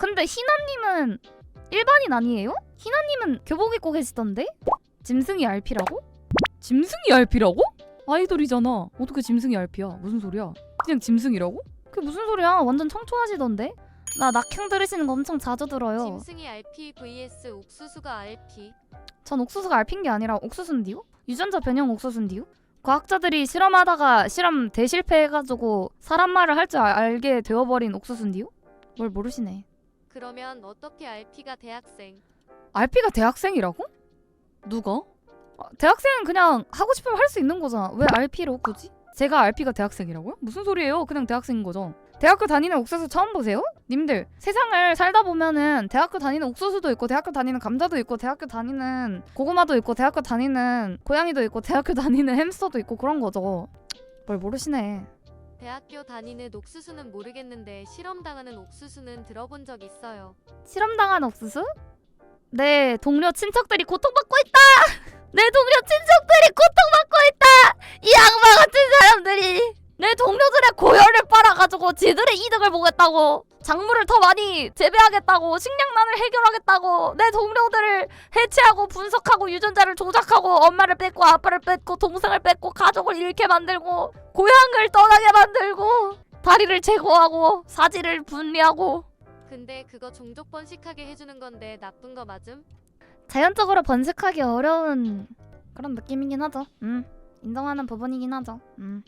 근데 희나님은 일반인 아니에요? 희나님은 교복 입고 계시던데? 짐승이 RP라고? 짐승이 RP라고? 아이돌이잖아. 어떻게 짐승이 RP야? 무슨 소리야? 그냥 짐승이라고? 그게 무슨 소리야? 완전 청초하시던데? 나 낙형 들으시는 거 엄청 자주 들어요. 짐승이 RP vs 옥수수가 RP. 전 옥수수가 RP인 게 아니라 옥수수인데요? 유전자 변형 옥수수인데요? 과학자들이 실험하다가 실험 대실패해가지고 사람 말을 할 줄 알게 되어버린 옥수수인데요? 뭘 모르시네. 그러면 어떻게 RP가 대학생? RP가 대학생이라고? 누가? 아, 대학생은 그냥 하고 싶으면 할 수 있는 거잖아. 왜 RP로 굳이? 제가 RP가 대학생이라고요? 무슨 소리예요? 그냥 대학생인 거죠. 대학교 다니는 옥수수 처음 보세요? 님들 세상을 살다 보면은 대학교 다니는 옥수수도 있고 대학교 다니는 감자도 있고 대학교 다니는 고구마도 있고 대학교 다니는 고양이도 있고 대학교 다니는 햄스터도 있고 그런 거죠. 뭘 모르시네. 대학교 다니는 옥수수는 모르겠는데 실험 당하는 옥수수는 들어본 적 있어요. 실험당한 옥수수? 내 동료 친척들이 고통받고 있다! 내 동료 친척들이 고통받고 있다! 이 악마 같은 사람들이 내 동료들의 고열을 빨아가지고 지들의 이득을 보겠다고 작물을 더 많이 재배하겠다고 식량난을 해결하겠다고 내 동료들을 해체하고 분석하고 유전자를 조작하고 엄마를 뺏고 아빠를 뺏고 동생을 뺏고 가족을 잃게 만들고 고향을 떠나게 만들고 다리를 제거하고 사지를 분리하고 근데 그거 종족 번식하게 해주는 건데 나쁜 거 맞음? 자연적으로 번식하기 어려운 그런 느낌이긴 하죠. 음. 인정하는 부분이긴 하죠. 음.